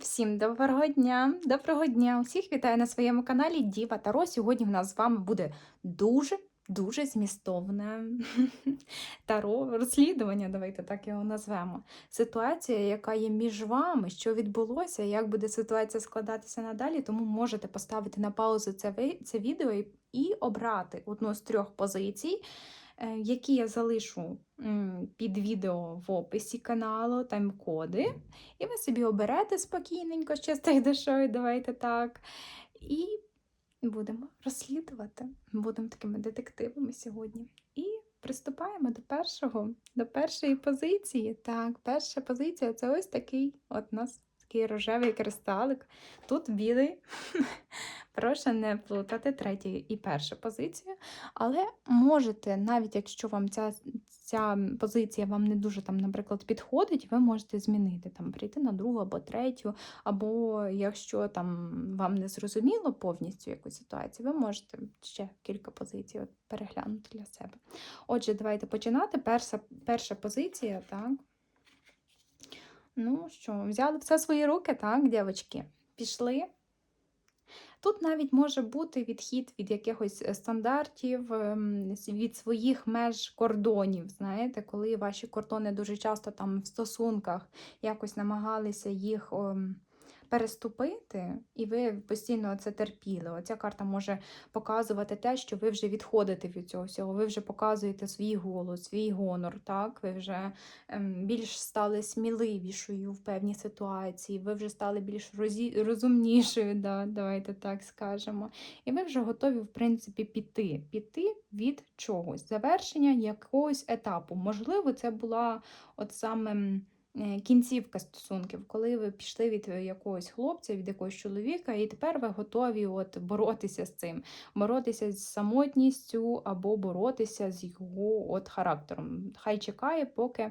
Всім доброго дня! Доброго дня! Усіх вітаю на своєму каналі Діва Таро. Сьогодні в нас з вами буде дуже дуже змістовне таро розслідування. Давайте так його назвемо. Ситуація, яка є між вами, що відбулося, як буде ситуація складатися надалі, тому можете поставити на паузу це ви- це відео і обрати одну з трьох позицій. Е, Які я залишу під відео в описі каналу, тайм-коди. І ви собі оберете спокійненько, з чистою душою, давайте так. І будемо розслідувати. Будемо такими детективами сьогодні. І приступаємо до першого, до першої позиції. Так, перша позиція це ось такий от у нас такий рожевий кристалик. Тут білий. Прошу не плутати третю і першу позицію. Але можете, навіть якщо вам ця, ця позиція вам не дуже там, наприклад, підходить, ви можете змінити там, прийти на другу або третю, або якщо там вам не зрозуміло повністю якусь ситуацію, ви можете ще кілька позицій от переглянути для себе. Отже, давайте починати. Перша, перша позиція, так. Ну що, взяли все свої руки, так, дівчатки? Пішли. Тут навіть може бути відхід від якихось е, стандартів, ем, від своїх меж кордонів. Знаєте, коли ваші кордони дуже часто там в стосунках якось намагалися їх переступити, і ви постійно це терпіли. Оця карта може показувати те, що ви вже відходите від цього всього. Ви вже показуєте свій голос, свій гонор. Так, ви вже ем, більш стали сміливішою в певній ситуації, ви вже стали більш розі... розумнішою, да, давайте так скажемо. І ви вже готові, в принципі, піти. Піти від чогось, завершення якогось етапу. Можливо, це була от саме. Е, Кінцівка стосунків, коли ви пішли від якогось хлопця, від якогось чоловіка, і тепер ви готові от боротися з цим, боротися з самотністю або боротися з його от характером. Хай чекає, поки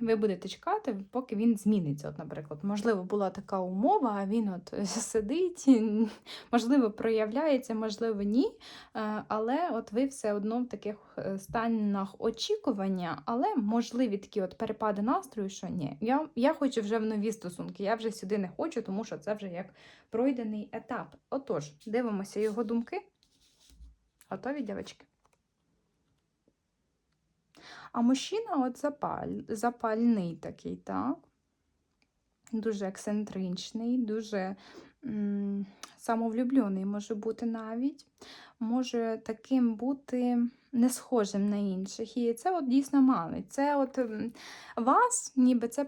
ви будете чекати, поки він зміниться. От, наприклад, можливо, була така умова, а він от сидить, можливо, проявляється, можливо, ні. Е, Але от ви все одно в таких е, станах очікування, але можливі такі от перепади настрою, що ні, я, я хочу вже в нові стосунки, я вже сюди не хочу, тому що це вже як пройдений етап. Отож, дивимося його думки. Готові, дівчатки? А мужчина от запаль, запальний такий, так? Дуже ексцентричний, дуже самовлюблений може бути навіть. Може таким бути не схожим на інших. І це от дійсно манить. Це от вас ніби це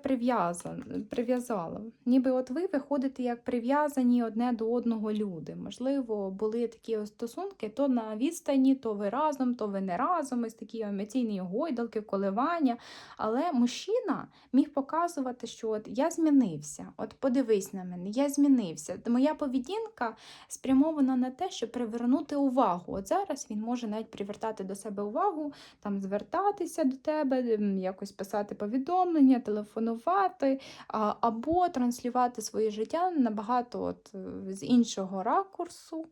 прив'язало. Ніби от ви виходите як прив'язані одне до одного люди. Можливо, були такі стосунки, то на відстані, то ви разом, то ви не разом, ось такі емоційні гойдалки, коливання. Але мужчина міг показувати, що от я змінився, от подивись на мене, я змінився. Моя поведінка спрямована на те, щоб привернути увагу. От зараз він може навіть привертати до себе увагу, там звертатися до тебе, якось писати повідомлення, телефонувати, або транслювати своє життя набагато от, е, з іншого ракурсу.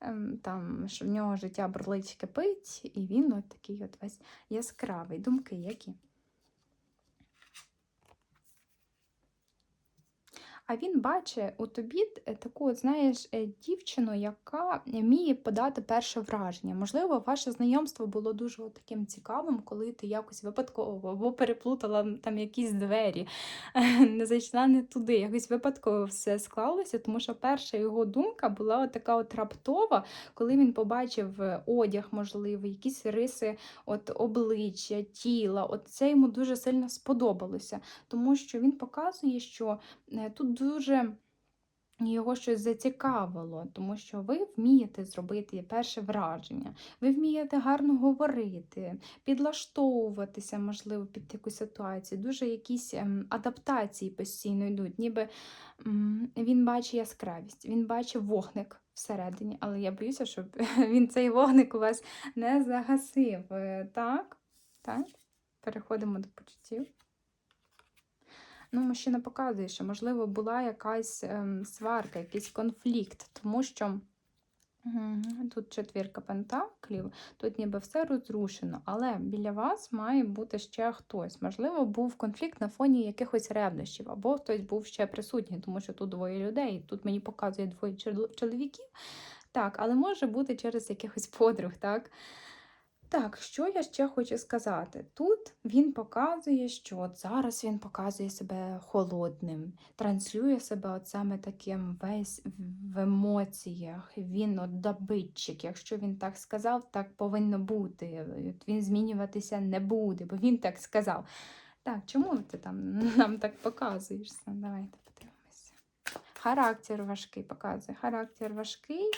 Ем, Там, що в нього життя бурлить кипить, і він от такий от весь яскравий. Думки які? А він бачить у тобі е, таку, знаєш, е, дівчину, яка вміє подати перше враження. Можливо, ваше знайомство було дуже таким цікавим, коли ти якось випадково або переплутала там якісь двері, не зайшла не туди. Якось випадково все склалося, тому що перша його думка була така от раптова, коли він побачив е, одяг, можливо, якісь риси от обличчя, тіла. От це йому дуже сильно сподобалося, тому що він показує, що тут дуже його щось зацікавило, тому що ви вмієте зробити перше враження, ви вмієте гарно говорити, підлаштовуватися, можливо, під якусь ситуацію. Дуже якісь ем, адаптації постійно йдуть, ніби він бачить яскравість, він бачить вогник всередині, але я боюся, щоб він цей вогник у вас не загасив. Е, Так, так, переходимо до почуттів. Ну, мужчина показує, що, можливо, була якась ем, сварка, якийсь конфлікт, тому що Тут четвірка пентаклів, тут ніби все розрушено, але біля вас має бути ще хтось. Можливо, був конфлікт на фоні якихось ревнощів, або хтось був ще присутній, тому що тут двоє людей. Тут мені показує двоє чоловіків. Так, але може бути через якихось подруг, так? Так, що я ще хочу сказати? Тут він показує, що от зараз він показує себе холодним, транслює себе от саме таким весь в емоціях. Він от добитчик. Якщо він так сказав, так повинно бути. Він змінюватися не буде, бо він так сказав. Так, чому ти там нам так показуєшся? Давайте подивимося. Характер важкий показує. Характер важкий.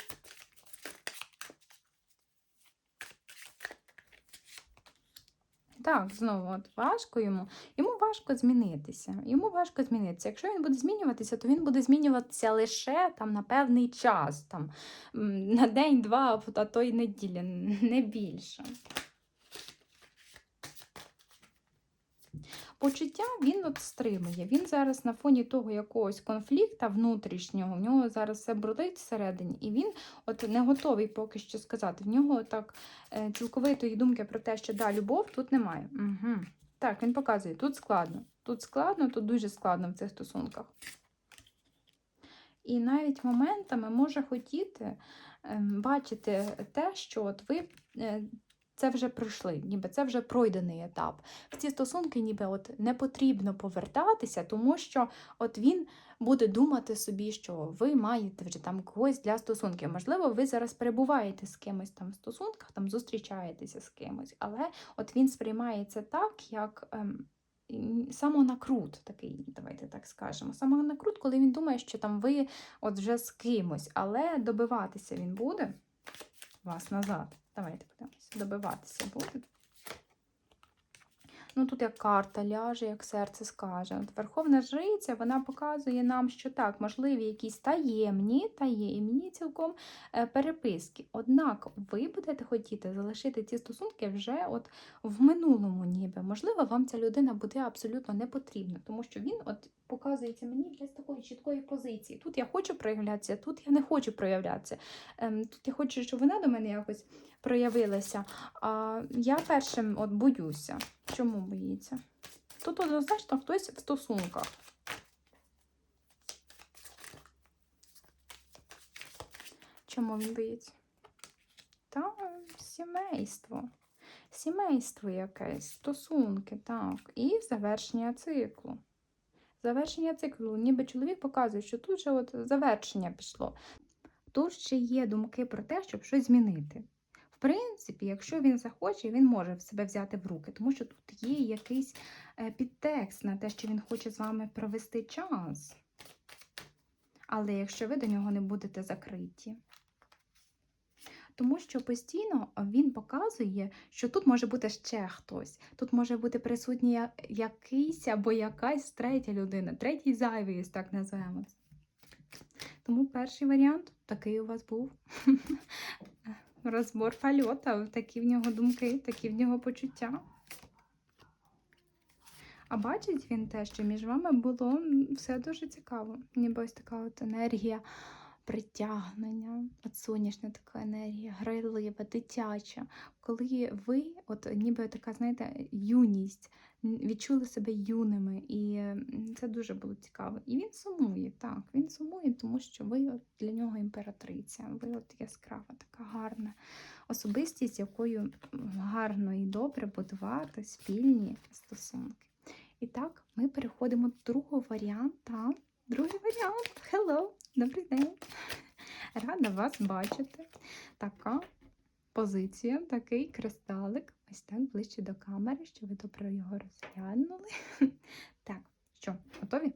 Так, знову от важко йому. Йому важко змінитися. Йому важко змінитися. Якщо він буде змінюватися, то він буде змінюватися лише там на певний час, там на день, два, а то й неділі, не більше. Почуття він от стримує. Він зараз на фоні того якогось конфлікта внутрішнього, в нього зараз все бродить всередині, і він от не готовий поки що сказати. В нього так е, цілковитої думки про те, що да, любов тут немає. Угу. Так, він показує, тут складно. Тут складно, тут дуже складно в цих стосунках. І навіть моментами може хотіти ем, бачити те, що от ви е, це вже пройшли, ніби це вже пройдений етап. В ці стосунки ніби от не потрібно повертатися, тому що от він буде думати собі, що ви маєте вже там когось для стосунків. Можливо, ви зараз перебуваєте з кимось там в стосунках, там зустрічаєтеся з кимось, але от він сприймає це так, як. Ем, Самонакрут такий, давайте так скажемо. Самонакрут, коли він думає, що там ви от вже з кимось, але добиватися він буде вас назад. Давайте подивимося. Добиватися буде. Ну, тут як карта ляже, як серце скаже. От Верховна Жриця вона показує нам, що так, можливі якісь таємні, таємні цілком е, переписки. Однак ви будете хотіти залишити ці стосунки вже от в минулому, ніби. Можливо, вам ця людина буде абсолютно не потрібна, тому що він от показується мені без такої чіткої позиції. Тут я хочу проявлятися, тут я не хочу проявлятися. Ем, тут я хочу, щоб вона до мене якось проявилася. А я першим от боюся. Чому боїться? Тут однозначно хтось в стосунках. Чому він боїться? Та сімейство. Сімейство якесь, стосунки, так. І завершення циклу. Завершення циклу. Ніби чоловік показує, що тут же от завершення пішло. Тут ще є думки про те, щоб щось змінити. В принципі, якщо він захоче, він може в себе взяти в руки, тому що тут є якийсь е, підтекст на те, що він хоче з вами провести час. Але якщо ви до нього не будете закриті. Тому що постійно він показує, що тут може бути ще хтось. Тут може бути присутній якийсь або якась третя людина, третій зайвий, так називаємо. Тому перший варіант такий у вас був. Розбор польота, такі в нього думки, такі в нього почуття. А бачить він те, що між вами було все дуже цікаво. Ніби ось така от енергія притягнення, от сонячна така енергія, грайлива, дитяча. Коли ви, от ніби така, знаєте, юність, відчули себе юними, і це дуже було цікаво. І він сумує, так, він сумує, тому що ви для нього імператриця, ви от яскрава, така гарна особистість, якою гарно і добре будувати спільні стосунки. І так, ми переходимо до другого варіанта. Другий варіант. Hello! Добрий день! Рада вас бачити. Така позиція, такий кристалик. Ось так ближче до камери, щоб ви добре його розглянули. Так, що, готові?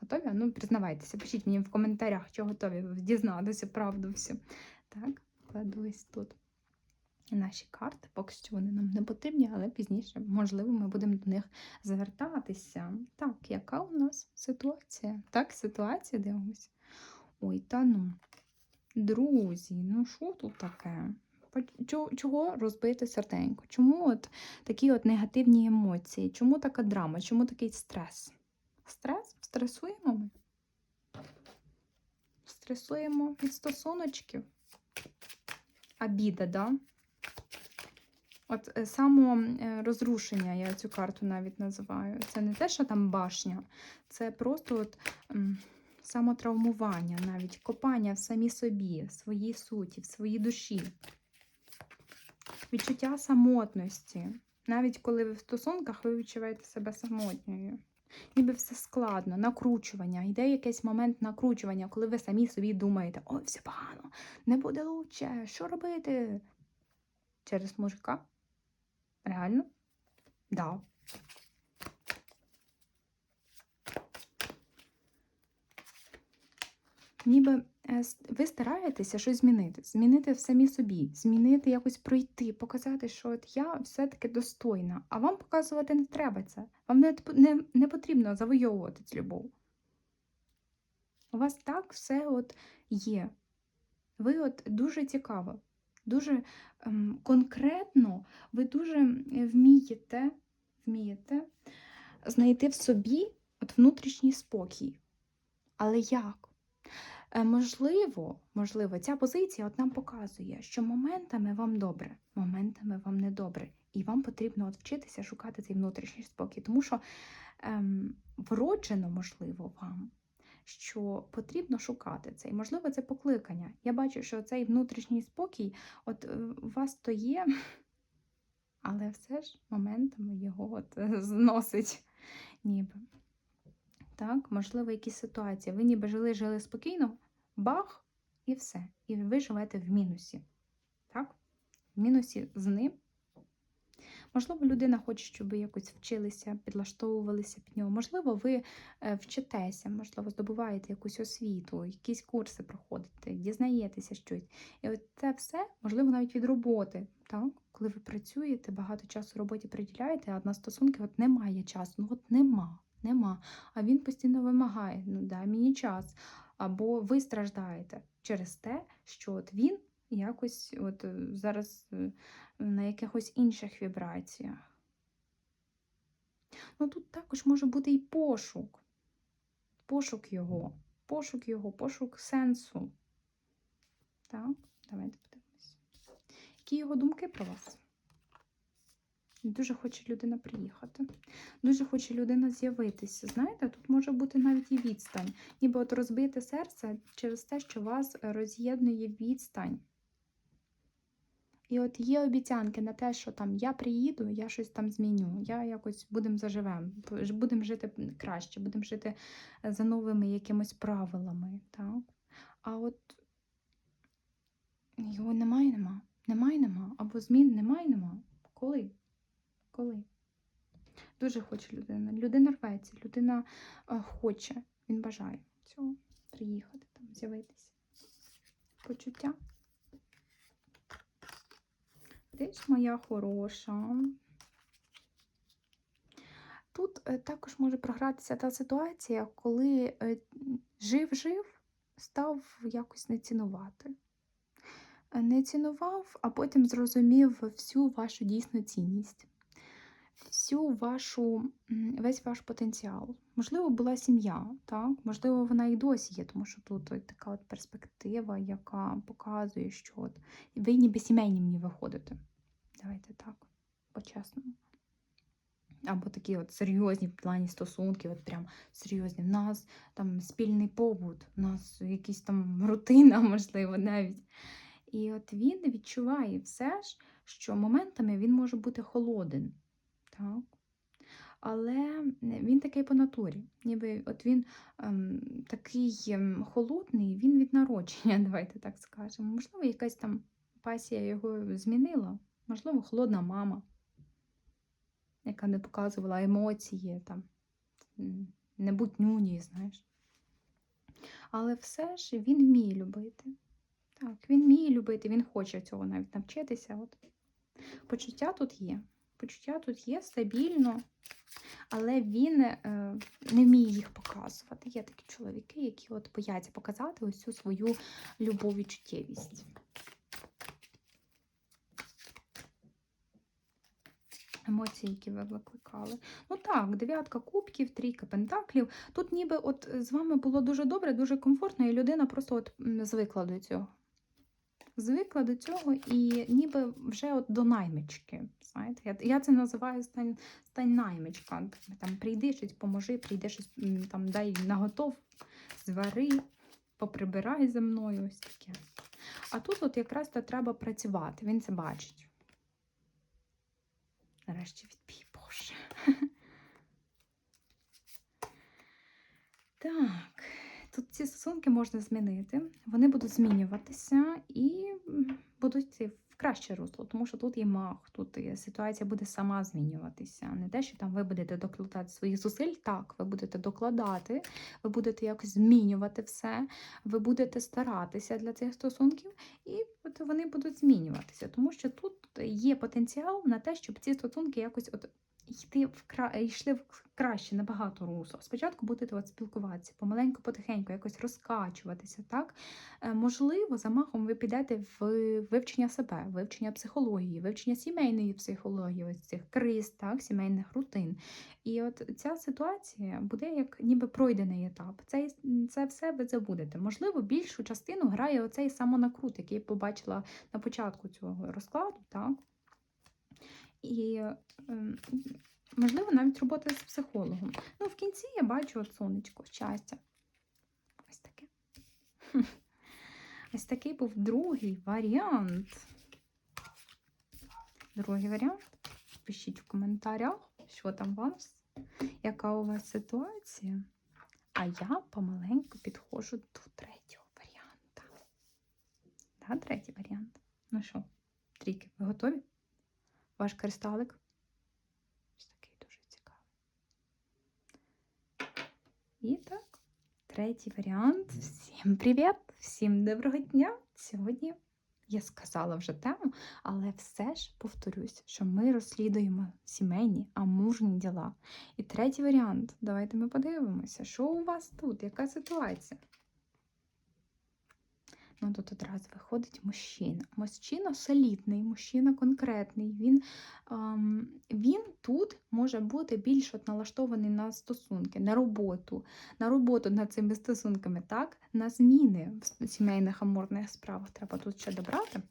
Готові? Ну, признавайтеся, пишіть мені в коментарях, чи готові дізнатися правду всю. Так, кладу ось тут наші карти. Поки що вони нам не потрібні, але пізніше, можливо, ми будемо до них звертатися. Так, яка у нас ситуація? Так, ситуація дивимося. Ой, та ну. Друзі, ну що тут таке? Чого розбите серденько? Чому от такі от негативні емоції? Чому така драма? Чому такий стрес? Стрес? Стресуємо ми? Стресуємо від стосуночків. обіда, да? От е, само е, розрушення, я цю карту навіть називаю. Це не те, що там башня, це просто от, самотравмування, навіть копання в самі собі, в своїй суті, в своїй душі. Відчуття самотності. Навіть коли ви в стосунках, ви відчуваєте себе самотньою. Ніби все складно, накручування. Йде якийсь момент накручування, коли ви самі собі думаєте, ой, все погано, не буде лучше, що робити? Через мужика? Реально? Да. Ніби ви стараєтеся щось змінити, змінити в самі собі, змінити, якось пройти, показати, що от я все-таки достойна, а вам показувати не треба це. Вам не, не, не потрібно завойовувати цю любов. У вас так все от є. Ви от дуже цікаво, дуже ем, конкретно, ви дуже вмієте, вмієте знайти в собі от внутрішній спокій. Але як? Е, Можливо, можливо, ця позиція от нам показує, що моментами вам добре, моментами вам не добре. І вам потрібно от вчитися шукати цей внутрішній спокій, тому що ем, вроджено, можливо, вам, що потрібно шукати цей. Можливо, це покликання. Я бачу, що цей внутрішній спокій, от е, у вас то є, але все ж моментами його от е, зносить ніби. Так, можливо, якісь ситуації. Ви ніби жили, жили спокійно, бах, і все. І ви живете в мінусі. Так? В мінусі з ним. Можливо, людина хоче, щоб ви якось вчилися, підлаштовувалися під нього. Можливо, ви е, вчитеся, можливо, здобуваєте якусь освіту, якісь курси проходите, дізнаєтеся щось. І от це все, можливо, навіть від роботи. Так? Коли ви працюєте, багато часу роботі приділяєте, а на стосунки от немає часу. Ну от нема, нема. А він постійно вимагає, ну дай мені час. Або ви страждаєте через те, що от він якось от е, зараз е, на якихось інших вібраціях. Ну тут також може бути і пошук. Пошук його, пошук його, пошук сенсу. Так, давайте подивимося. Які його думки про вас? Дуже хоче людина приїхати. Дуже хоче людина з'явитися. Знаєте, тут може бути навіть і відстань. Ніби от розбите серце через те, що вас роз'єднує відстань. І от є обіцянки на те, що там я приїду, я щось там зміню, я якось будемо заживем, будемо жити краще, будемо жити е, за новими якимось правилами. Так? А от його немає, нема. Немає, нема. Або змін немає, нема. Коли? Коли? Дуже хоче людина. Людина рветься, людина е, хоче, він бажає цього приїхати, там, з'явитися. Почуття. Десь моя хороша. Тут е, також може програтися та ситуація, коли е, жив-жив, став якось не цінувати. Не цінував, а потім зрозумів всю вашу дійсну цінність, всю вашу, весь ваш потенціал. Можливо, була сім'я, так? можливо, вона і досі є, тому що тут от така от перспектива, яка показує, що от ви ніби сімейні мені виходите. Давайте так, по-чесному. Або такі от серйозні в плані стосунки, от прям серйозні. В нас там спільний побут, в нас якісь там рутина, можливо, навіть. І от він відчуває все ж, що моментами він може бути холоден. Так? Але він такий по натурі. Ніби от він ем, такий ем, холодний, він від народження, давайте так скажемо. Можливо, якась там пасія його змінила, можливо, холодна мама, яка не показувала емоції, там, не будь нюні, знаєш. Але все ж він вміє любити. Так, він вміє любити, він хоче цього навіть навчитися. От. Почуття тут є. Почуття тут є стабільно, але він е, не вміє їх показувати. Є такі чоловіки, які от бояться показати ось цю свою любов і чуттєвість. Емоції, які ви викликали. Ну так, дев'ятка кубків, трійка пентаклів. Тут ніби от з вами було дуже добре, дуже комфортно, і людина просто от звикла до цього. Звикла до цього і ніби вже от до наймички. Знаєте, я, я це називаю стань, стань наймичка. Там прийди щось, поможи, прийди щось там дай наготов, звари, поприбирай за мною. Ось таке. А тут от якраз то треба працювати, він це бачить. Нарешті відбій, Боже. Так, ці стосунки можна змінити, вони будуть змінюватися і будуть йти в краще русло, тому що тут є мах, тут і ситуація буде сама змінюватися. Не те, що там ви будете докладати своїх зусиль, так, ви будете докладати, ви будете якось змінювати все, ви будете старатися для цих стосунків, і от вони будуть змінюватися, тому що тут є потенціал на те, щоб ці стосунки якось от йти в кра... йшли в краще набагато русло. Спочатку будете от спілкуватися, помаленьку, потихеньку, якось розкачуватися. Так? Е, Можливо, замахом ви підете в вивчення себе, вивчення психології, вивчення сімейної психології, ось цих криз, так, сімейних рутин. І от ця ситуація буде як ніби пройдений етап. Це, це все ви забудете. Можливо, більшу частину грає оцей самонакрут, який побачила на початку цього розкладу. Так? І ем, можливо навіть робота з психологом. Ну, в кінці я бачу от сонечко, щастя. Ось таке. Ось такий був другий варіант. Другий варіант. Пишіть в коментарях, що там у вас, яка у вас ситуація. А я помаленьку підходжу до третього варіанта. Да, третій варіант. Ну що, трійки, ви готові? Ваш кристалик? Ось такий дуже цікавий. І так, третій варіант. Всім привіт! Всім доброго дня! Сьогодні я сказала вже тему, але все ж повторюсь, що ми розслідуємо сімейні, амурні діла. І третій варіант. Давайте ми подивимося, що у вас тут, яка ситуація. Ну, тут одразу виходить мужчина. Мужчина солідний, мужчина конкретний. Він ем, він тут може бути більш от налаштований на стосунки, на роботу, на роботу над цими стосунками, так? на зміни в сімейних амурних справах. Треба тут ще добрати,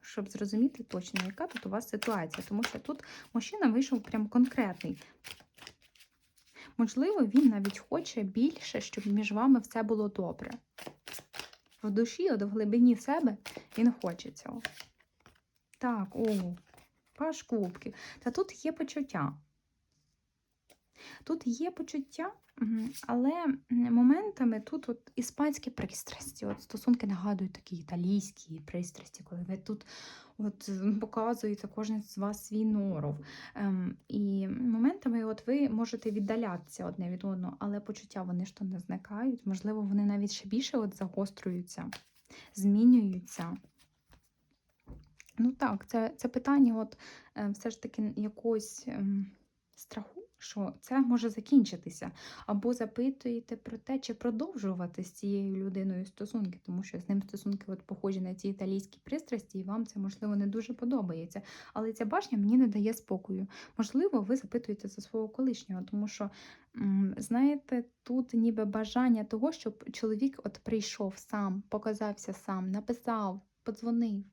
щоб зрозуміти точно, яка тут у вас ситуація. Тому що тут мужчина вийшов прям конкретний. Можливо, він навіть хоче більше, щоб між вами все було добре в душі, от в глибині себе він хоче цього. Так, о, паш кубків. Та тут є почуття. Тут є почуття, але моментами тут от іспанські пристрасті. От Стосунки нагадують такі італійські пристрасті, коли ви тут от показуєте кожен з вас свій норов. Ем, І моментами от ви можете віддалятися одне від одного, але почуття вони ж то не зникають. Можливо, вони навіть ще більше от загострюються, змінюються. Ну так, це це питання от е, все ж таки якогось ем, страху що це може закінчитися. Або запитуєте про те, чи продовжувати з цією людиною стосунки, тому що з ним стосунки от похожі на ці італійські пристрасті, і вам це, можливо, не дуже подобається. Але ця башня мені не дає спокою. Можливо, ви запитуєте за свого колишнього, тому що, знаєте, тут ніби бажання того, щоб чоловік от прийшов сам, показався сам, написав, подзвонив.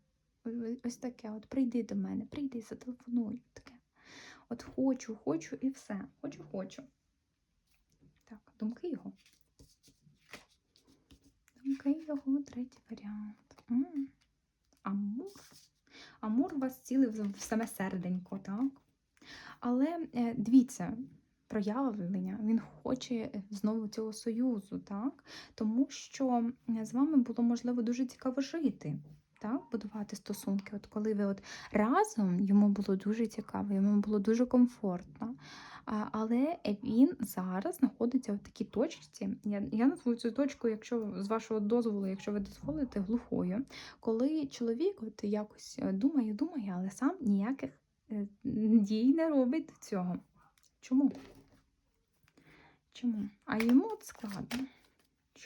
Ось таке: от прийди до мене, прийди, зателефонуй. Таке. От хочу, хочу і все. Хочу, хочу. Так, думки його. Думки його, третій варіант. М. Амур. Амур вас цілив в саме серденько, так? Але е, дивіться, проявлення, він хоче знову цього союзу, так? Тому що з вами було можливо дуже цікаво жити так, будувати стосунки. От Коли ви от разом йому було дуже цікаво, йому було дуже комфортно. А, Але він зараз знаходиться в такій точці. Я я назву цю точку, якщо з вашого дозволу, якщо ви дозволите, глухою, коли чоловік от якось е, думає, думає, але сам ніяких е, дій не робить цього. Чому? Чому? А йому от складно.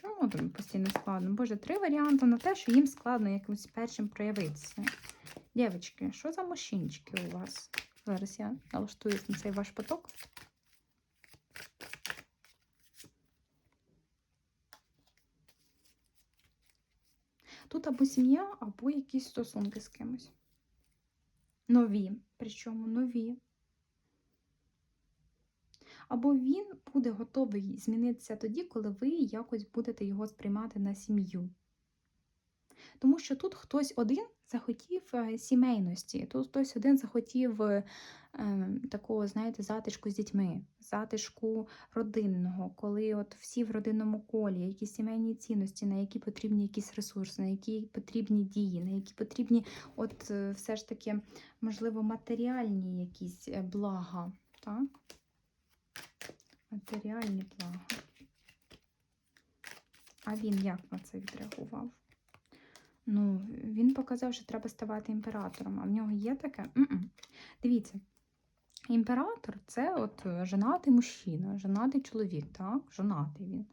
Чому тобі постійно складно? Боже, три варіанти на те, що їм складно якимось першим проявитися. Дівчатки, що за мужчинчики у вас? Зараз я налаштуюсь на цей ваш поток. Тут або сім'я, або якісь стосунки з кимось. Нові, причому нові. Або він буде готовий змінитися тоді, коли ви якось будете його сприймати на сім'ю. Тому що тут хтось один захотів е, сімейності, тут хтось один захотів е, такого, знаєте, затишку з дітьми, затишку родинного, коли от всі в родинному колі, якісь сімейні цінності, на які потрібні якісь ресурси, на які потрібні дії, на які потрібні, от е, все ж таки, можливо, матеріальні якісь е, блага. так? Матеріальні блага. А він як на це відреагував? Ну, він показав, що треба ставати імператором. А в нього є таке? М-м. Дивіться, імператор це от е, женатий мужчина, женатий чоловік, так? Жонатий він.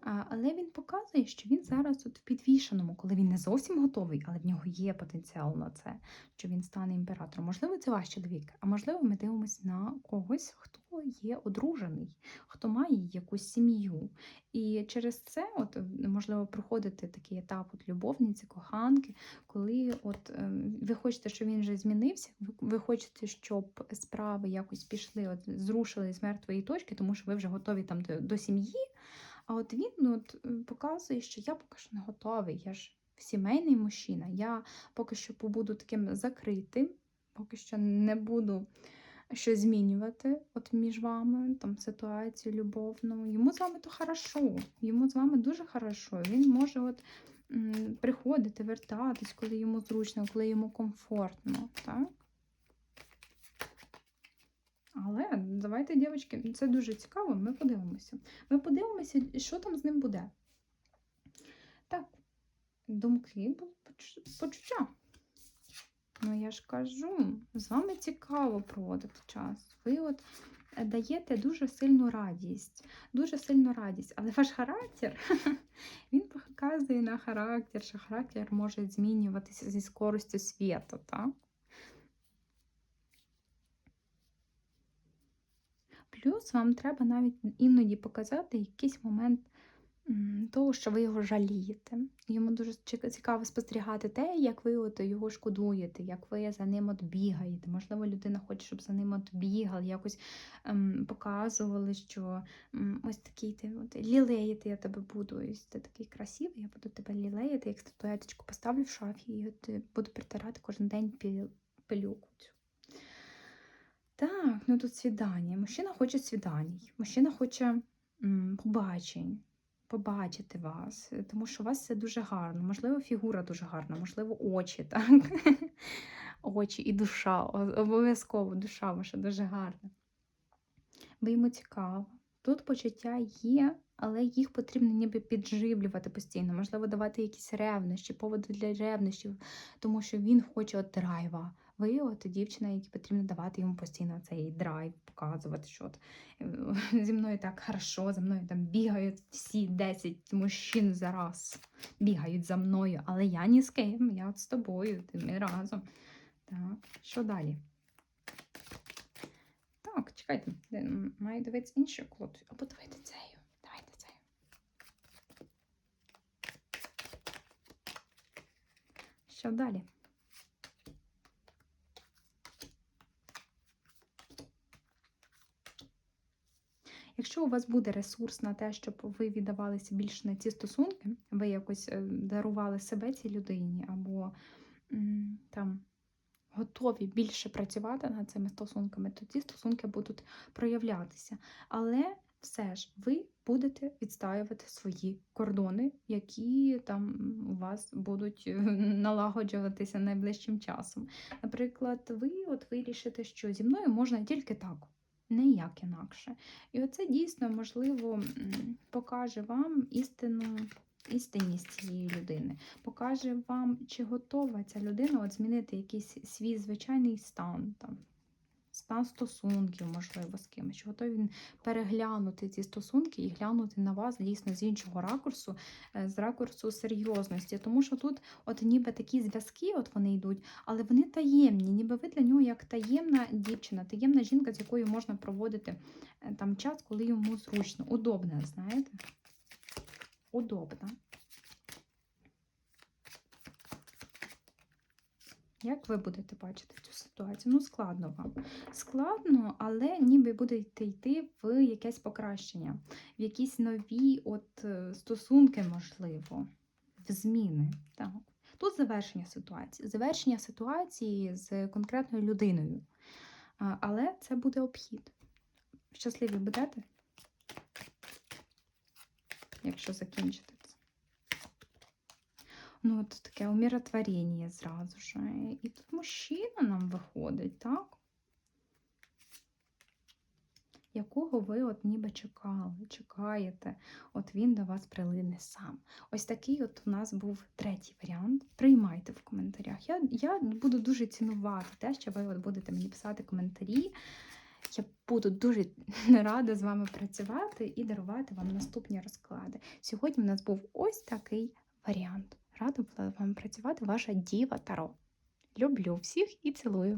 Але він показує, що він зараз от в підвішеному, коли він не зовсім готовий, але в нього є потенціал на це, що він стане імператором. Можливо, це ваш чоловік, а можливо, ми дивимося на когось, хто є одружений, хто має якусь сім'ю. І через це, от можливо, проходити такий етап от любовниці, коханки, коли от е, ви хочете, щоб він вже змінився, ви, ви хочете, щоб справи якось пішли, от зрушили з мертвої точки, тому що ви вже готові там до, до сім'ї. А от він ну, от, е, показує, що я поки що не готовий. Я ж сімейний мужчина. Я поки що побуду таким закритим, поки що не буду щось змінювати от між вами, там ситуацію любовну. Йому з вами то хорошо, йому з вами дуже хорошо. Він може от приходити, вертатись, коли йому зручно, коли йому комфортно. так? Але давайте, дівчатки, це дуже цікаво, ми подивимося. Ми подивимося, що там з ним буде. Так, думки, почуття. Ну, я ж кажу, з вами цікаво проводити час. Ви от е, даєте дуже сильну радість, дуже сильну радість, але ваш характер, він показує на характер, що характер може змінюватися зі скоростю світу, так? Плюс вам треба навіть іноді показати якийсь момент того, що ви його жалієте. Йому дуже цікаво спостерігати те, як ви от його шкодуєте, як ви за ним от бігаєте. Можливо, людина хоче, щоб за ним от бігали, якось ем, показували, що ем, ось такий ти от, лілеїти я тебе буду. Ось ти такий красивий, я буду тебе лілеїти, як статуеточку поставлю в шафі і от е, буду притирати кожен день пилюку. Так, ну тут свідання. Мужчина хоче свідань, мужчина хоче м, побачень побачити вас, е, тому що у вас все дуже гарно. Можливо, фігура дуже гарна, можливо, очі, так? Очі і душа. Обов'язково душа ваша дуже гарна. Ви йому цікаво. Тут почуття є, але їх потрібно ніби підживлювати постійно, можливо, давати якісь ревнощі, поводи для ревнощів, тому що він хоче от драйва. Ви от дівчина, якій потрібно давати йому постійно цей драйв, показувати, що от е, зі мною так хорошо, за мною там бігають всі 10 мужчин зараз. Бігають за мною, але я ні з ким, я от з тобою, ми разом. Так, що далі? Так, чекайте, маю дивитися іншу колоду. Або. Давайте цею. Що далі? Якщо у вас буде ресурс на те, щоб ви віддавалися більше на ці стосунки, ви якось е, дарували себе цій людині, або там готові більше працювати над цими стосунками, то ці стосунки будуть проявлятися. Але все ж ви будете відстаювати свої кордони, які там у вас будуть е, налагоджуватися найближчим часом. Наприклад, ви от вирішите, що зі мною можна тільки так ніяк інакше. І оце дійсно, можливо, покаже вам істину, істинність цієї людини, покаже вам, чи готова ця людина от змінити якийсь свій звичайний стан. там, стан стосунків, можливо, з кимось. Готовий він переглянути ці стосунки і глянути на вас дійсно з іншого ракурсу, е, з ракурсу серйозності. Тому що тут, от ніби такі зв'язки, от вони йдуть, але вони таємні, ніби ви для нього як таємна дівчина, таємна жінка, з якою можна проводити е, там час, коли йому зручно. Удобна, знаєте? Удобна. Як ви будете бачити цю ситуацію? Ну, складно вам. Складно, але ніби будете йти в якесь покращення, в якісь нові от, е, стосунки, можливо, в зміни. Так. Тут завершення ситуації. Завершення ситуації з конкретною людиною. Але це буде обхід. Щасливі будете, якщо закінчите. Ну, от таке умиротворення зразу ж. І тут мужчина нам виходить, так? Якого ви от ніби чекали, чекаєте, от він до вас прилине сам. Ось такий от у нас був третій варіант. Приймайте в коментарях. Я, я буду дуже цінувати те, що ви от будете мені писати коментарі. Я буду дуже рада з вами працювати і дарувати вам наступні розклади. Сьогодні в нас був ось такий варіант. Рада була вам працювати, ваша Діва Таро. Люблю всіх і цілую.